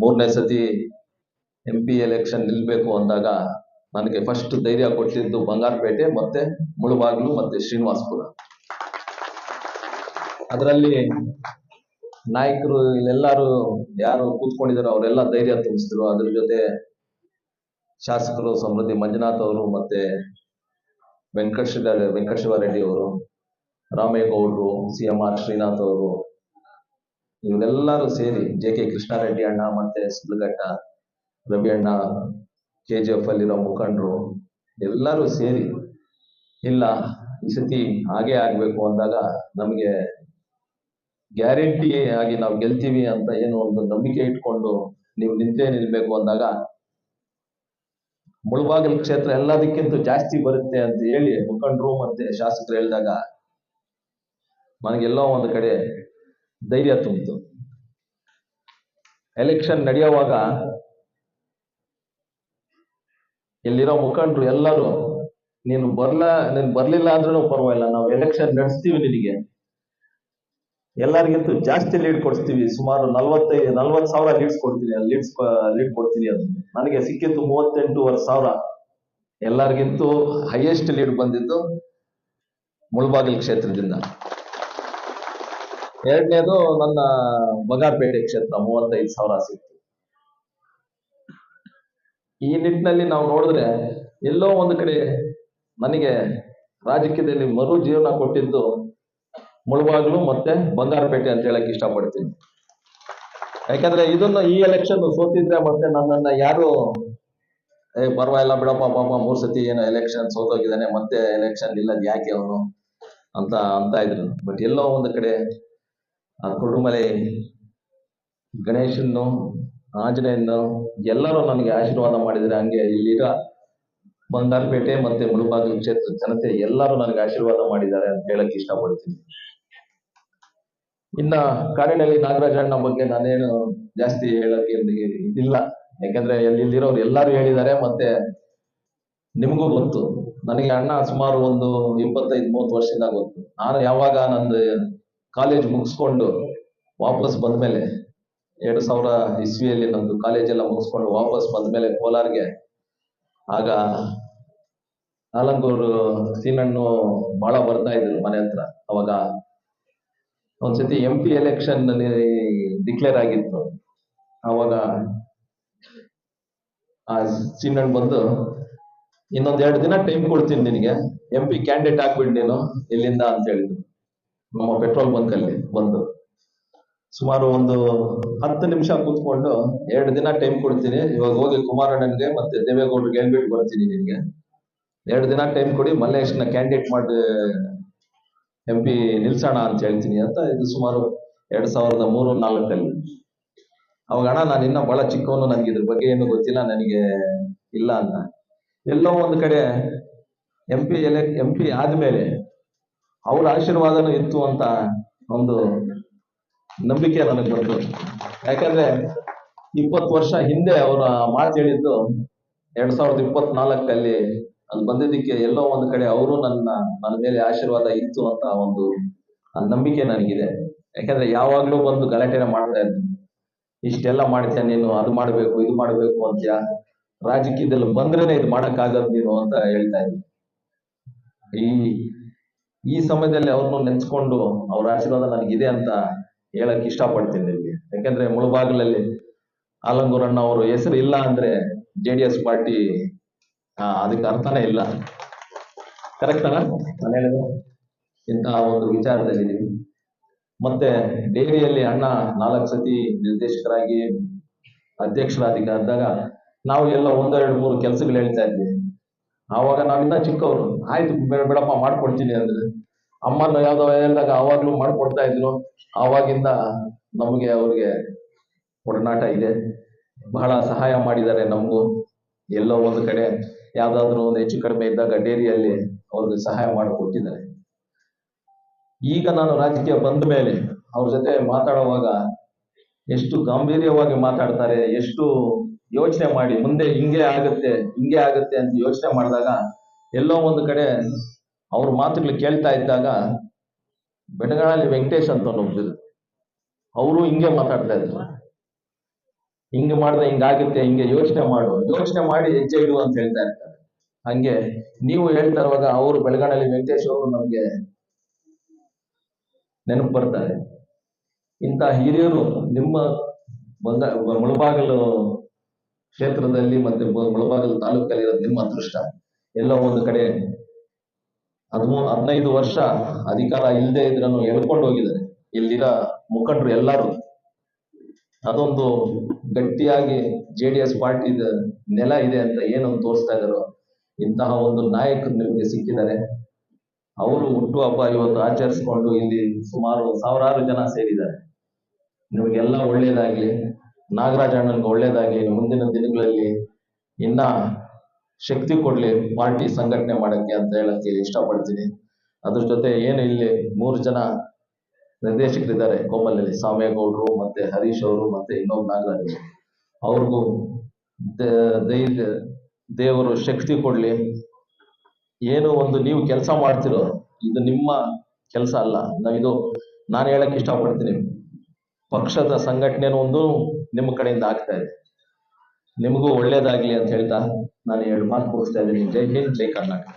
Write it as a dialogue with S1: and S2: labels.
S1: ಮೂರನೇ ಸತಿ M P election ನಿಲ್ಬೇಕು ಅಂದಾಗ ನನಗೆ ಫಸ್ಟ್ ಧೈರ್ಯ ಕೊಟ್ಟಿದ್ದು ಬಂಗಾರಪೇಟೆ, ಮತ್ತೆ ಮುಳುಬಾಗ್ಲು, ಮತ್ತೆ ಶ್ರೀನಿವಾಸ್ಪುರ. ಅದರಲ್ಲಿ ನಾಯಕರು ಇಲ್ಲೆಲ್ಲಾರು ಯಾರು ಕೂತ್ಕೊಂಡಿದಾರೋ ಅವರೆಲ್ಲ ಧೈರ್ಯ ತುಂಬಿಸಿದ್ರು ಅದ್ರ ಜೊತೆ ಶಾಸಕರು ಸಮೃದ್ಧಿ ಮಂಜುನಾಥ್ ಅವರು ಮತ್ತೆ ವೆಂಕಟ ವೆಂಕಟಶಿವ ರೆಡ್ಡಿ ಅವರು, ರಾಮೇಗೌಡರು, ಸಿ ಎಂ ಆರ್ ಶ್ರೀನಾಥ್ ಅವರು ಇವರೆಲ್ಲರೂ ಸೇರಿ ಜೆ ಕೆ ಕೃಷ್ಣಾರೆಡ್ಡಿ ಅಣ್ಣ ಮತ್ತೆ ಸಿದ್ಲಘಟ್ಟ ರವಿ ಅಣ್ಣ ಕೆ ಜಿ ಎಫ್ ಅಲ್ಲಿರೋ ಮುಖಂಡರು ಎಲ್ಲರೂ ಸೇರಿ, ಇಲ್ಲ, ಈ ಸತಿ ಹಾಗೆ ಆಗ್ಬೇಕು ಅಂದಾಗ ನಮಗೆ ಗ್ಯಾರಂಟಿ ಆಗಿ ನಾವು ಗೆಲ್ತೀವಿ ಅಂತ ಏನು ಒಂದು ನಂಬಿಕೆ ಇಟ್ಕೊಂಡು ನೀವು ನಿಂತೇ ನಿಲ್ಬೇಕು ಅಂದಾಗ ಮುಳಬಾಗಿಲು ಕ್ಷೇತ್ರ ಎಲ್ಲದಕ್ಕಿಂತ ಜಾಸ್ತಿ ಬರುತ್ತೆ ಅಂತ ಹೇಳಿ ಮುಖಂಡರು ಮತ್ತೆ ಶಾಸಕರು ಹೇಳಿದಾಗ ನನಗೆಲ್ಲೋ ಒಂದು ಕಡೆ ಧೈರ್ಯ ತುಂಬಿತು. ಎಲೆಕ್ಷನ್ ನಡೆಯುವಾಗ ಇಲ್ಲಿರೋ ಮುಖಂಡರು ಎಲ್ಲರೂ, ನೀನು ಬರ್ಲ, ನೀನ್ ಬರ್ಲಿಲ್ಲ ಅಂದ್ರೂ ಪರವಾಗಿಲ್ಲ, ನಾವು ಎಲೆಕ್ಷನ್ ನಡೆಸ್ತೀವಿ ನಿನಗೆ. ಎಲ್ಲರಿಗಿಂತ ಜಾಸ್ತಿ ಲೀಡ್ ಕೊಡ್ತೀವಿ ಸುಮಾರು ನಲ್ವತ್ತೈದು ನಲ್ವತ್ತು ಸಾವಿರ ಲೀಡ್ಸ್ ಕೊಡ್ತೀನಿ ಲೀಡ್ಸ್ ಲೀಡ್ ಕೊಡ್ತೀನಿ ಅದು. ನನಗೆ ಸಿಕ್ಕಿದ್ದು ಮೂವತ್ತೆಂಟೂವರೆ ಸಾವಿರ. ಎಲ್ಲರಿಗಿಂತ ಹೈಯೆಸ್ಟ್ ಲೀಡ್ ಬಂದಿದ್ದು ಮುಳಬಾಗಿಲು ಕ್ಷೇತ್ರದಿಂದ. ಎರಡನೇದು ನನ್ನ ಬಂಗಾರಪೇಟೆ ಕ್ಷೇತ್ರ, ಮೂವತ್ತೈದು ಸಾವಿರ ಸಿಕ್ತು ಈ ನಿಟ್ಟಿನಲ್ಲಿ ನಾವು ನೋಡಿದ್ರೆ ಎಲ್ಲೋ ಒಂದು ಕಡೆ ನನಗೆ ರಾಜಕೀಯದಲ್ಲಿ ಮರು ಜೀವನ ಕೊಟ್ಟಿದ್ದು ಮುಳುಬಾಗ್ಲು ಮತ್ತೆ ಬಂಗಾರಪೇಟೆ ಅಂತ ಹೇಳಕ್ ಇಷ್ಟಪಡ್ತೀನಿ. ಯಾಕಂದ್ರೆ ಇದನ್ನ ಈ ಎಲೆಕ್ಷನ್ ಸೋತಿದ್ರೆ ಮತ್ತೆ ನನ್ನನ್ನ ಯಾರು, ಏ, ಪರವಾಗಿಲ್ಲ ಬಿಡಪ್ಪ, ಪಾಪ, ಮೂರ್ ಸತಿ ಏನೋ ಎಲೆಕ್ಷನ್ ಸೋತೋಗಿದ್ದಾನೆ, ಮತ್ತೆ ಎಲೆಕ್ಷನ್ ಇಲ್ಲದ್ ಯಾಕೆ ಅವನು ಅಂತ ಅಂತ ಇದ್ರು. ಬಟ್ ಎಲ್ಲೋ ಒಂದು ಕಡೆ ಆ ಕುರುಮಲೆ ಗಣೇಶನ್ನು ಆಂಜನೇಯನ್ನು ಎಲ್ಲರೂ ನನಗೆ ಆಶೀರ್ವಾದ ಮಾಡಿದರೆ ಹಂಗೆ ಇಲ್ಲಿರೋ ಬಂಗಾರಪೇಟೆ ಮತ್ತೆ ಮುಳುಬಾಗಿಲು ಕ್ಷೇತ್ರ ಜನತೆ ಎಲ್ಲರೂ ನನಗೆ ಆಶೀರ್ವಾದ ಮಾಡಿದ್ದಾರೆ ಅಂತ ಹೇಳಕ್ ಇಷ್ಟಪಡ್ತೀನಿ. ಇನ್ನ ಕಾರಿನಲ್ಲಿ ನಾಗರಾಜಣ್ಣ ಬಗ್ಗೆ ನಾನೇನು ಜಾಸ್ತಿ ಹೇಳಕ್ಕೆ ಇದಿಲ್ಲ. ಯಾಕಂದ್ರೆ ಇಲ್ಲಿ ಇಲ್ಲಿರೋರು ಎಲ್ಲರೂ ಹೇಳಿದ್ದಾರೆ ಮತ್ತೆ ನಿಮಗೂ ಗೊತ್ತು. ನನಗೆ ಅಣ್ಣ ಸುಮಾರು ಒಂದು ಇಪ್ಪತ್ತೈದು ಮೂವತ್ತು ವರ್ಷದಿಂದ ಗೊತ್ತು. ನಾನು ಯಾವಾಗ ನಂದು ಕಾಲೇಜ್ ಮುಗಿಸ್ಕೊಂಡು ವಾಪಸ್ ಬಂದ್ಮೇಲೆ ಎರಡು ಸಾವಿರ ಇಸ್ವಿಯಲ್ಲಿ ನಂದು ಕಾಲೇಜ್ ಎಲ್ಲ ಮುಗಿಸ್ಕೊಂಡು ವಾಪಸ್ ಬಂದ್ಮೇಲೆ ಕೋಲಾರ್ಗೆ, ಆಗ ನಾಲಂಗೂರು ಸೀನಣ್ಣು ಬಹಳ ಬರ್ತಾ ಇದ್ರು ಮನೆ ಹತ್ರ. ಅವಾಗ ಒಂದ್ಸತಿ ಎಂ ಪಿ ಎಲೆಕ್ಷನ್ ಡಿಕ್ಲೇರ್ ಆಗಿತ್ತು. ಅವಾಗ ಆ ಸೀನಣ್ಣ ಬಂದು, ಇನ್ನೊಂದ್ ಎರಡು ದಿನ ಟೈಮ್ ಕೊಡ್ತೀನಿ ನಿನಗೆ ಎಂ ಪಿ ಕ್ಯಾಂಡಿಡೇಟ್ ಆಗ್ಬಿಡ್ ನೀನು ಇಲ್ಲಿಂದ ಅಂತ ಹೇಳಿದ್ರು. ನಮ್ಮ ಪೆಟ್ರೋಲ್ ಬಂಕ್ ಅಲ್ಲಿ ಬಂದು. ಸುಮಾರು ಒಂದು ಹತ್ತು ನಿಮಿಷ ಕೂತ್ಕೊಂಡು ಎರಡು ದಿನ ಟೈಮ್ ಕೊಡ್ತೀನಿ. ಇವಾಗ ಹೋಗಿ ಕುಮಾರಣ್ಣನ್ಗೆ ಮತ್ತೆ ದೇವೇಗೌಡರಿಗೆ ಹೇಳ್ಬಿಟ್ಟು ಬರ್ತೀನಿ ನಿನ್ಗೆ. ಎರಡು ದಿನ ಟೈಮ್ ಕೊಡಿ. ಮಲ್ಲೇಶ್ನ ಕ್ಯಾಂಡಿಡೇಟ್ ಮಾಡಿ ಎಂ ಪಿ ನಿಲ್ಸೋಣ ಅಂತ ಹೇಳ್ತೀನಿ ಅಂತ. ಇದು ಸುಮಾರು ಎರಡ್ ಸಾವಿರದ ಮೂರು ನಾಲ್ಕರಲ್ಲಿ ಅವಾಗ ಅಣ್ಣ, ನಾನು ಇನ್ನೂ ಬಹಳ ಚಿಕ್ಕವನು. ನನಗೆ ಇದ್ರ ಬಗ್ಗೆ ಏನು ಗೊತ್ತಿಲ್ಲ. ನನಗೆ ಇಲ್ಲ ಅಂತ. ಎಲ್ಲೋ ಒಂದು ಕಡೆ ಎಂ ಪಿ ಎಲೆ ಎಂ ಪಿ ಆದ್ಮೇಲೆ ಅವ್ರ ಆಶೀರ್ವಾದನೂ ಇತ್ತು ಅಂತ ಒಂದು ನಂಬಿಕೆ ನನಗೆ ಬಂತು. ಯಾಕಂದ್ರೆ ಇಪ್ಪತ್ತು ವರ್ಷ ಹಿಂದೆ ಅವರ ಮಾತು ಹೇಳಿದ್ದು ಎರಡ್ ಸಾವಿರದ ಇಪ್ಪತ್ನಾಲ್ಕಲ್ಲಿ ಅಲ್ಲಿ ಬಂದಿದ್ದಕ್ಕೆ ಎಲ್ಲೋ ಒಂದು ಕಡೆ ಅವರು ನನ್ನ ನನ್ನ ಮೇಲೆ ಆಶೀರ್ವಾದ ಇತ್ತು ಅಂತ ಒಂದು ನಂಬಿಕೆ ನನಗಿದೆ. ಯಾಕಂದ್ರೆ ಯಾವಾಗ್ಲೂ ಬಂದು ಗಲಾಟೆನ ಮಾಡ್ತಾ ಇದ್ರು ಇಷ್ಟೆಲ್ಲ ಮಾಡ್ತೀಯ ನೀನು, ಅದು ಮಾಡ್ಬೇಕು, ಇದು ಮಾಡ್ಬೇಕು ಅಂತ್ಯ? ರಾಜಕೀಯದಲ್ಲಿ ಬಂದ್ರೇನೆ ಇದು ಮಾಡಕ್ಕಾಗದ್ ನೀನು ಅಂತ ಹೇಳ್ತಾ ಇದ್ರು ಈ ಈ ಸಮಯದಲ್ಲಿ ಅವ್ರನ್ನ ನೆನೆಸ್ಕೊಂಡು ಅವ್ರ ಆಶೀರ್ವಾದ ನನಗಿದೆ ಅಂತ ಹೇಳಕ್ ಇಷ್ಟಪಡ್ತೀನಿ ನಿಮಗೆ. ಯಾಕಂದ್ರೆ ಮುಳುಬಾಗಿಲಲ್ಲಿ ಆಲಂಗೂರಣ್ಣ ಅವರು ಹೆಸರು ಇಲ್ಲ ಅಂದ್ರೆ ಜೆ ಡಿ ಎಸ್ ಪಾರ್ಟಿ ಅದಕ್ಕೆ ಅರ್ಥನೇ ಇಲ್ಲ. ಕರೆಕ್ಟ್ ಅಲ್ಲ ನಾನು ಹೇಳಿದೆ ಇಂತಹ ಒಂದು ವಿಚಾರದಲ್ಲಿ ಮತ್ತೆ ಡೈರಿಯಲ್ಲಿ ಅಣ್ಣ ನಾಲ್ಕು ಸತಿ ನಿರ್ದೇಶಕರಾಗಿ ಅಧ್ಯಕ್ಷರಾದಿಗಾದಾಗ ನಾವು ಎಲ್ಲ ಒಂದೆರಡು ಮೂರು ಕೆಲಸಗಳು ಹೇಳ್ತಾ ಇದ್ವಿ. ಆವಾಗ ನಾವಿನ್ನ ಚಿಕ್ಕವರು ಆಯ್ತು ಬೇಡ ಬೇಡಪ್ಪ ಮಾಡ್ಕೊಡ್ತೀನಿ ಅಂದ್ರೆ ಅಮ್ಮನ ಯಾವ್ದೋ ಹೇಳಿದಾಗ ಅವಾಗ್ಲೂ ಮಾಡ್ಕೊಡ್ತಾ ಇದ್ರು ಆವಾಗಿಂದ ನಮಗೆ ಅವ್ರಿಗೆ ಒಡನಾಟ ಇದೆ. ಬಹಳ ಸಹಾಯ ಮಾಡಿದ್ದಾರೆ ನಮಗೂ. ಎಲ್ಲೋ ಒಂದು ಕಡೆ ಯಾವ್ದಾದ್ರು ಒಂದು ಹೆಚ್ಚು ಕಡಿಮೆ ಇದ್ದಾಗ ಡೇರಿಯಲ್ಲಿ ಅವ್ರಿಗೆ ಸಹಾಯ ಮಾಡಿಕೊಟ್ಟಿದ್ದಾರೆ. ಈಗ ನಾನು ರಾಜಕೀಯ ಬಂದ ಮೇಲೆ ಅವ್ರ ಜೊತೆ ಮಾತಾಡುವಾಗ ಎಷ್ಟು ಗಾಂಭೀರ್ಯವಾಗಿ ಮಾತಾಡ್ತಾರೆ, ಎಷ್ಟು ಯೋಚನೆ ಮಾಡಿ, ಮುಂದೆ ಹಿಂಗೆ ಆಗುತ್ತೆ ಹಿಂಗೆ ಆಗುತ್ತೆ ಅಂತ ಯೋಚನೆ ಮಾಡಿದಾಗ ಎಲ್ಲೋ ಒಂದು ಕಡೆ ಅವ್ರ ಮಾತುಗಳು ಕೇಳ್ತಾ ಇದ್ದಾಗ ಬೆಳಗಾಳಿ ವೆಂಕಟೇಶ್ ಅಂತ ಒಬ್ರು ಅವರು ಹಿಂಗೆ ಮಾತಾಡ್ತಾ ಇದ್ರು. ಹಿಂಗೆ ಮಾಡಿದ್ರೆ ಹಿಂಗಾಗುತ್ತೆ ಹಿಂಗೆ ಯೋಚನೆ ಮಾಡು, ಯೋಚನೆ ಮಾಡಿ ಹೆಜ್ಜೆ ಇಡು ಅಂತ ಹೇಳ್ತಾ ಇರ್ತಾರೆ. ಹಂಗೆ ನೀವು ಹೇಳ್ತಾ ಇರುವಾಗ ಅವರು ಬೆಳಗಾಣಲ್ಲಿ ವೆಂಕಟೇಶ್ ಅವರು ನಮ್ಗೆ ನೆನಪು ಬರ್ತಾರೆ. ಇಂಥ ಹಿರಿಯರು ನಿಮ್ಮ ಬಂದ ಮುಳಬಾಗಲು ಕ್ಷೇತ್ರದಲ್ಲಿ ಮತ್ತೆ ಮುಳಬಾಗಿಲು ತಾಲೂಕಲ್ಲಿ ಇರೋದು ನಿಮ್ಮ ಅದೃಷ್ಟ. ಎಲ್ಲ ಒಂದು ಕಡೆ ಹದಿಮೂರು ಹದಿನೈದು ವರ್ಷ ಅಧಿಕಾರ ಇಲ್ಲದೆ ಇದ್ರನ್ನು ಎಳ್ಕೊಂಡು ಹೋಗಿದ್ದಾರೆ. ಇಲ್ಲಿರೋ ಮುಖಂಡರು ಎಲ್ಲರೂ. ಅದೊಂದು ಗಟ್ಟಿಯಾಗಿ ಜೆ ಡಿ ಎಸ್ ಪಾರ್ಟಿ ನೆಲ ಇದೆ ಅಂತ ಏನು ತೋರಿಸ್ತಾ ಇದ್ದಾರೋ, ಇಂತಹ ಒಂದು ನಾಯಕರು ನಿಮಗೆ ಸಿಕ್ಕಿದ್ದಾರೆ. ಅವರು ಹುಟ್ಟುಹಬ್ಬ ಇವತ್ತು ಆಚರಿಸಿಕೊಂಡು ಇಲ್ಲಿ ಸುಮಾರು ಸಾವಿರಾರು ಜನ ಸೇರಿದ್ದಾರೆ. ನಿಮಗೆಲ್ಲ ಒಳ್ಳೇದಾಗ್ಲಿ. ನಾಗರಾಜ ಅಣ್ಣನ್ಗೆ ಒಳ್ಳೇದಾಗಿ ಮುಂದಿನ ದಿನಗಳಲ್ಲಿ ಇನ್ನ ಶಕ್ತಿ ಕೊಡ್ಲಿ ಪಾರ್ಟಿ ಸಂಘಟನೆ ಮಾಡಕ್ಕೆ ಅಂತ ಹೇಳಕ್ಕೆ ಇಷ್ಟಪಡ್ತೀನಿ. ಅದ್ರ ಜೊತೆ ಏನು ಇಲ್ಲಿ ಮೂರು ಜನ ನಿರ್ದೇಶಕರಿದ್ದಾರೆ. ಕೋಮಲಲ್ಲಿ ಸಾಮೇಗೌಡರು ಮತ್ತೆ ಹರೀಶ್ ಅವರು ಮತ್ತೆ ಇನ್ನೊಬ್ಬ ನಾಗರಾಜ್ ಅವರು. ಅವ್ರಿಗೂ ದ- ದೈ- ದೇವರು ಶಕ್ತಿ ಕೊಡ್ಲಿ. ಏನು ಒಂದು ನೀವು ಕೆಲಸ ಮಾಡ್ತಿರೋ, ಇದು ನಿಮ್ಮ ಕೆಲಸ ಅಲ್ಲ. ನಾವಿದು, ನಾನು ಹೇಳಕ್ ಇಷ್ಟಪಡ್ತೀನಿ. ಪಕ್ಷದ ಸಂಘಟನೆ ಒಂದು ನಿಮ್ಮ ಕಡೆಯಿಂದ ಆಗ್ತಾ ಇದೆ. ನಿಮಗೂ ಒಳ್ಳೇದಾಗ್ಲಿ ಅಂತ ಹೇಳ್ತಾ ನಾನು ಎರಡು ಮಾತು ಮುಗಿಸ್ತಾ ಇದ್ದೀನಿ. ಜೈ ಹಿಂದ್, ಜೈ ಕರ್ನಾಟಕ.